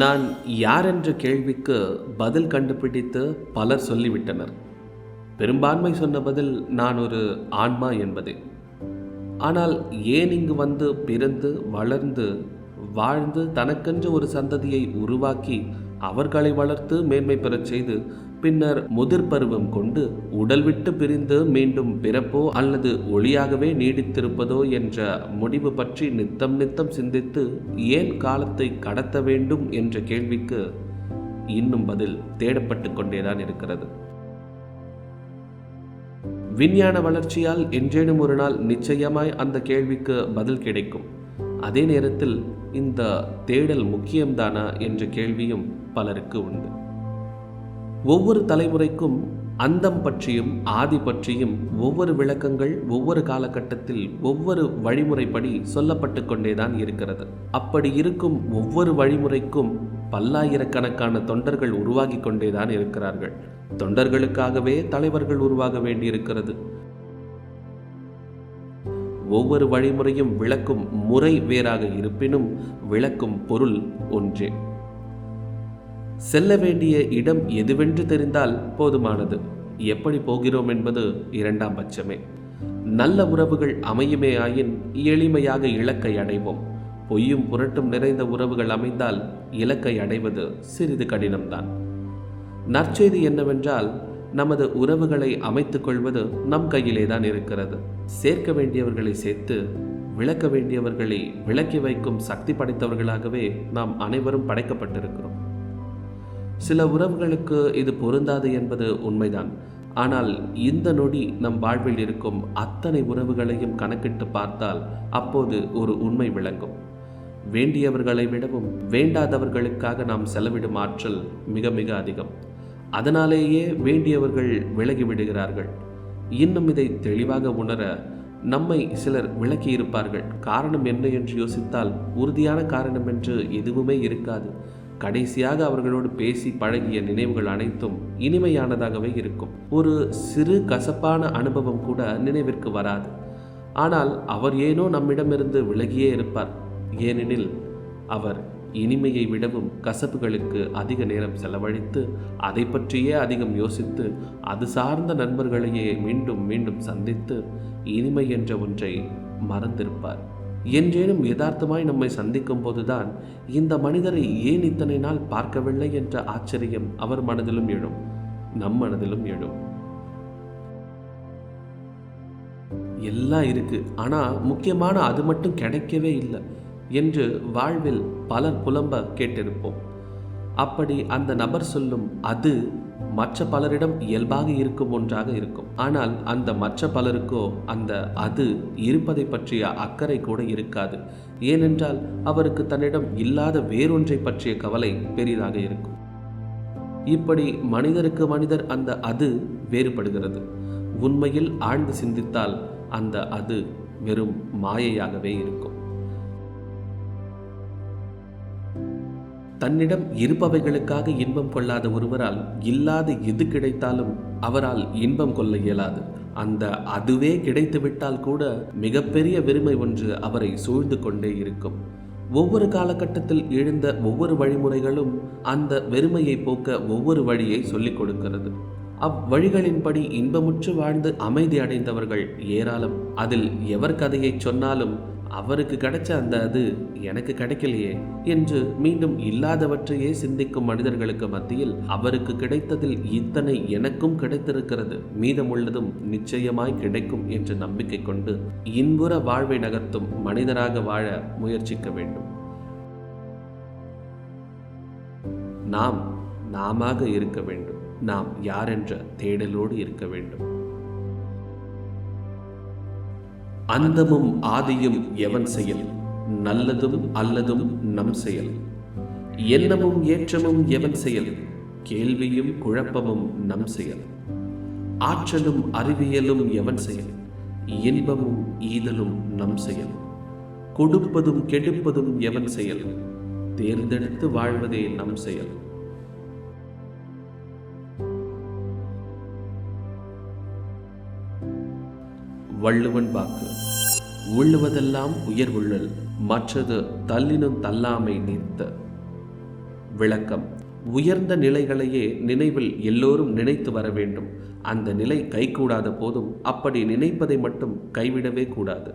நான் யார் என்ற கேள்விக்கு பதில் கண்டுபிடித்து பலர் சொல்லிவிட்டனர். பெரும்பான்மை சொன்ன பதில் நான் ஒரு ஆன்மா என்பதே. ஆனால் ஏன் இங்கு வந்து பிறந்து வளர்ந்து வாழ்ந்து தனக்கென்று ஒரு சந்ததியை உருவாக்கி அவர்களை வளர்த்து மேன்மை பெறச் செய்து பின்னர் முதிர் பருவம் கொண்டு உடல் விட்டு பிரிந்து மீண்டும் பிறப்போ அல்லது ஒளியாகவே நீடித்திருப்பதோ என்ற முடிவு பற்றி நித்தம் நித்தம் சிந்தித்து ஏன் காலத்தை கடத்த வேண்டும் என்ற கேள்விக்கு இன்னும் பதில் தேடப்பட்டு கொண்டேதான் இருக்கிறது. விஞ்ஞான வளர்ச்சியால் என்றேனும் ஒரு நாள் நிச்சயமாய் அந்த கேள்விக்கு பதில் கிடைக்கும். அதே நேரத்தில் இந்த தேடல் முக்கியம்தானா என்ற கேள்வியும் பலருக்கு உண்டு. ஒவ்வொரு தலைமுறைக்கும் அந்தம் பற்றியும் ஆதி பற்றியும் ஒவ்வொரு விளக்கங்கள் ஒவ்வொரு காலகட்டத்தில் ஒவ்வொரு வழிமுறைப்படி சொல்லப்பட்டு கொண்டேதான் இருக்கிறது. அப்படி இருக்கும் ஒவ்வொரு வழிமுறைக்கும் பல்லாயிரக்கணக்கான தொண்டர்கள் உருவாகி கொண்டேதான் இருக்கிறார்கள். தொண்டர்களுக்காகவே தலைவர்கள் உருவாக வேண்டியிருக்கிறது. ஒவ்வொரு வழிமுறையும் விளக்கும் முறை வேறாக இருப்பினும் விளக்கும் பொருள் ஒன்றே. செல்ல வேண்டிய இடம் எதுவென்று தெரிந்தால் போதுமானது. எப்படி போகிறோம் என்பது இரண்டாம் பட்சமே. நல்ல உறவுகள் அமையுமே ஆயின் எளிமையாக இலக்கை அடைவோம். பொய்யும் புரட்டும் நிறைந்த உறவுகள் அமைந்தால் இலக்கை அடைவது சிறிது கடினம்தான். நற்செய்தி என்னவென்றால் நமது உறவுகளை அமைத்துக் கொள்வது நம் கையிலே தான் இருக்கிறது. சேர்க்க வேண்டியவர்களை சேர்த்து விளக்க வேண்டியவர்களை விளக்கி வைக்கும் சக்தி படைத்தவர்களாகவே நாம் அனைவரும் படைக்கப்பட்டிருக்கிறோம். சில உறவுகளுக்கு இது பொருந்தாது என்பது உண்மைதான். ஆனால் இந்த நொடி நம் வாழ்வில் இருக்கும் அத்தனை உறவுகளையும் கணக்கிட்டு பார்த்தால் அப்போது ஒரு உண்மை விளங்கும். வேண்டியவர்களை விடவும் வேண்டாதவர்களுக்காக நாம் செலவிடும் ஆற்றல் மிக மிக அதிகம். அதனாலேயே வேண்டியவர்கள் விலகி விடுகிறார்கள். இன்னும் இதை தெளிவாக உணர நம்மை சிலர் விளக்கியிருப்பார்கள் காரணம் என்ன என்று யோசித்தால் உறுதியான காரணம் என்று எதுவுமே இருக்காது. கடைசியாக அவர்களோடு பேசி பழகிய நினைவுகள் அனைத்தும் இனிமையானதாகவே இருக்கும். ஒரு சிறு கசப்பான அனுபவம் கூட நினைவிற்கு வராது. ஆனால் அவர் ஏனோ நம்மிடமிருந்து விலகியே இருப்பார். ஏனெனில் அவர் இனிமையை விடவும் கசப்புகளுக்கு அதிக நேரம் செலவழித்து அதை பற்றியே அதிகம் யோசித்து அது சார்ந்த நண்பர்களையே மீண்டும் மீண்டும் சந்தித்து இனிமை என்ற ஒன்றை மறந்திருப்பார். என்றேனும் யதார்த்தமாய் நம்மை சந்திக்கும் போதுதான் இந்த மனிதரை ஏன் இத்தனை நாள் பார்க்கவில்லை என்ற ஆச்சரியம் அவர் மனதிலும் எழும். நம் மனதிலும் எழும். எல்லாம் இருக்கு. ஆனா முக்கியமான அது மட்டும் கிடைக்கவே இல்லை என்று வாழ்வில் பலர் புலம்ப கேட்டிருப்போம். அப்படி அந்த நபர் சொல்லும் அது மற்ற பலரிடம் இயல்பாக இருக்கும் ஒன்றாக இருக்கும். ஆனால் அந்த மற்ற பலருக்கோ அந்த அது இருப்பதை பற்றிய அக்கறை கூட இருக்காது. ஏனென்றால் அவருக்கு தன்னிடம் இல்லாத வேறொன்றை பற்றிய கவலை பெரிதாக இருக்கும். இப்படி மனிதருக்கு மனிதர் அந்த அது வேறுபடுகிறது. உண்மையில் ஆழ்ந்து சிந்தித்தால் அந்த அது வெறும் மாயையாகவே இருக்கும். தன்னிடம் இருப்பவைகளுக்காக இன்பம் கொள்ளாத ஒருவரால் இல்லாத எது கிடைத்தாலும் அவரால் இன்பம் கொள்ள இயலாது. அந்த அதுவே கிடைத்துவிட்டால் கூட மிகப்பெரிய வெறுமை ஒன்று அவரை சூழ்ந்து கொண்டே இருக்கும். ஒவ்வொரு காலகட்டத்தில் எழுந்த ஒவ்வொரு வழிமுறைகளும் அந்த வெறுமையை போக்க ஒவ்வொரு வழியை சொல்லிக் கொடுக்கிறது. அவ்வழிகளின்படி இன்பமுற்று வாழ்ந்து அமைதி அடைந்தவர்கள் ஏராளம். அதில் எவர் கதையை சொன்னாலும் அவருக்கு கிடைச்ச அந்த அது எனக்கு கிடைக்கலையே என்று மீண்டும் இல்லாதவற்றையே சிந்திக்கும் மனிதர்களுக்கு மத்தியில் அவருக்கு கிடைத்ததில் இத்தனை எனக்கும் கிடைத்திருக்கிறது. மீதமுள்ளதும் நிச்சயமாய் கிடைக்கும் என்ற நம்பிக்கை கொண்டு இன்புற வாழ்வை நகர்த்தும் மனிதராக வாழ முயற்சிக்க வேண்டும். நாம் நாமாக இருக்க வேண்டும். நாம் யாரென்ற தேடலோடு இருக்க வேண்டும். அந்தமும் ஆதியும் எவன் செயல்? நல்லதும் அல்லதும் நம் செயல். எண்ணமும் ஏற்றமும் எவன் செயல்? கேள்வியும் குழப்பமும் நம் செயல். ஆற்றலும் அறிவியலும் எவன் செயல்? இன்பமும் ஈதலும் நம் செயல். கொடுப்பதும் கெடுப்பதும் எவன் செயல்? தேர்ந்தெடுத்து வாழ்வதே நம் செயல். வள்ளுவன் வாக்கு. உள்ளுவதெல்லாம் உயர்வுள்ளல் மற்றது தள்ளினும் தள்ளாமை நிறுத்த விளக்கம் உயர்ந்த நிலைகளையே நினைவில் எல்லோரும் நினைத்து வர வேண்டும். அந்த நிலை கைகூடாத போதும் அப்படி நினைப்பதை மட்டும் கைவிடவே கூடாது.